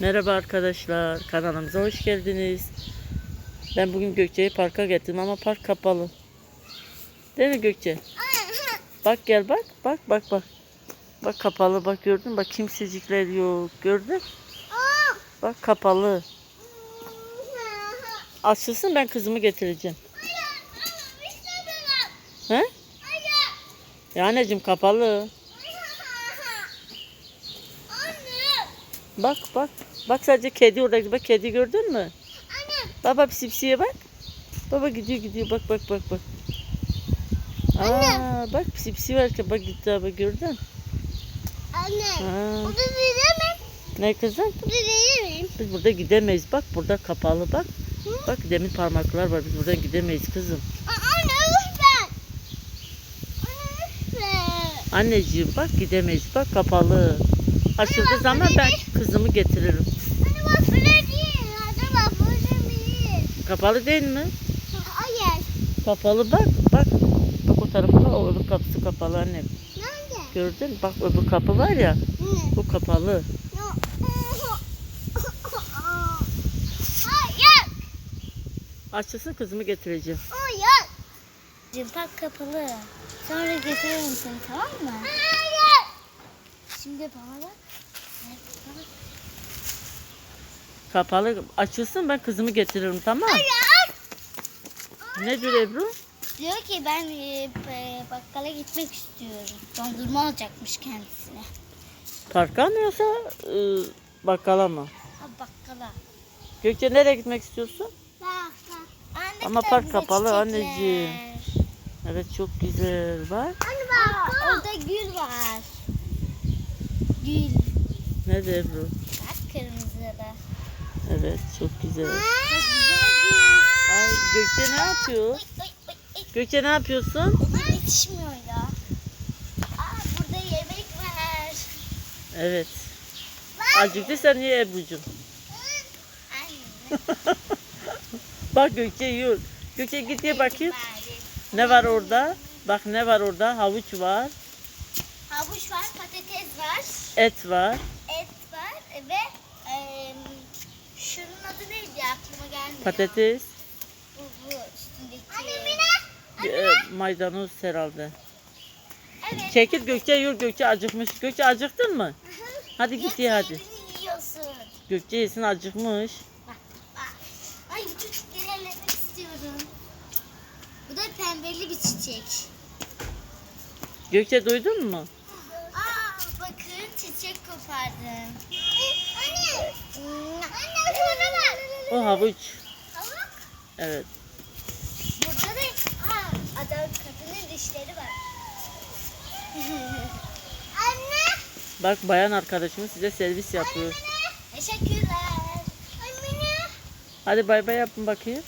Merhaba arkadaşlar, kanalımıza hoş geldiniz. Ben bugün Gökçe'yi parka getirdim ama park kapalı. Değil mi Gökçe? Bak gel bak, bak bak bak. Bak kapalı bak gördün? Bak kimsecikler yok gördün? Bak kapalı. Açılsın ben kızımı getireceğim. He? Ya anneciğim kapalı. Bak bak. Bak sadece kedi orada. Bak kedi gördün mü? Baba psipsiye bak. Baba gidiyor gidiyor. Bak bak bak bak. Aa, bak psipsi var ki bak gitti abi gördün. Anne, Ha. burada değil Ne kızım? Burada miyim? Biz burada gidemeyiz. Bak burada kapalı bak. Bak demir parmaklar var. Biz buradan gidemeyiz kızım. Anne lütfen. Anne lütfen. Anneciğim bak gidemeyiz. Bak kapalı. Açıldığı zaman ben kızımı getiririm. Bak bak. Kapalı değil mi? Hayır. Kapalı bak. Bak. Bak o tarafta o öbür kapısı kapalı annem. Nerede? Gördün? Bak öbür kapı var ya. Ne? Bu kapalı. Hayır. Açılsın kızımı getireceğim. Hayır. Park kapalı. Sonra getiririm seni tamam mı? Hayır. Şimdi bana bak. Kapalı. Açılsın ben kızımı getiririm tamam mı? Ne diyor Ebru? Diyor ki ben e, e, bakkala gitmek istiyorum. Dondurma alacakmış kendisine. Parka mı yoksa e, bakkala mı? Ha bakkala. Gökçe nereye gitmek istiyorsun? Bak bak. Anne Ama park kapalı çiçekler. anneciğim. Evet çok güzel. Bak. Anne Aa, bak. orada gül var. Gül. Ne de Ebru? Bak kırmızılı. Evet çok güzel. Çok güzel gül. Ay Gökçe ne yapıyor? Oy, oy, oy, oy. Gökçe ne yapıyorsun? Ona yetişmiyor ya. Aa, burada yemek var. Evet. Acıktıysan niye Ebru'cum? Anne. Bak Gökçe yiyor. Gökçe git ye bakayım. Ne var orada? Bak ne var orada? Havuç var. Havuç var, patates var, Et var. et var ve eee şunun adı neydi aklıma gelmiyor. Patates. Bu, bu üstündeki. e, maydanoz herhalde. Evet. Çekil Gökçe yiyor. Gökçe acıkmış. Gökçe acıktın mı? Hadi git ye hadi. Yiyorsun. Gökçe yesin acıkmış. Bak, bak. Ay bu çocukları ellemek istiyorum. Bu da pembeli bir çiçek. Gökçe duydun mu? Çiçek kopardım. Anne. Anne şuna bak. O havuç. Ama Evet. burada da aa, adam kadının dişleri var. Anne. Bak bayan arkadaşımız size servis yapıyor. Teşekkürler. Anne. Hadi bay bay yapın bakayım.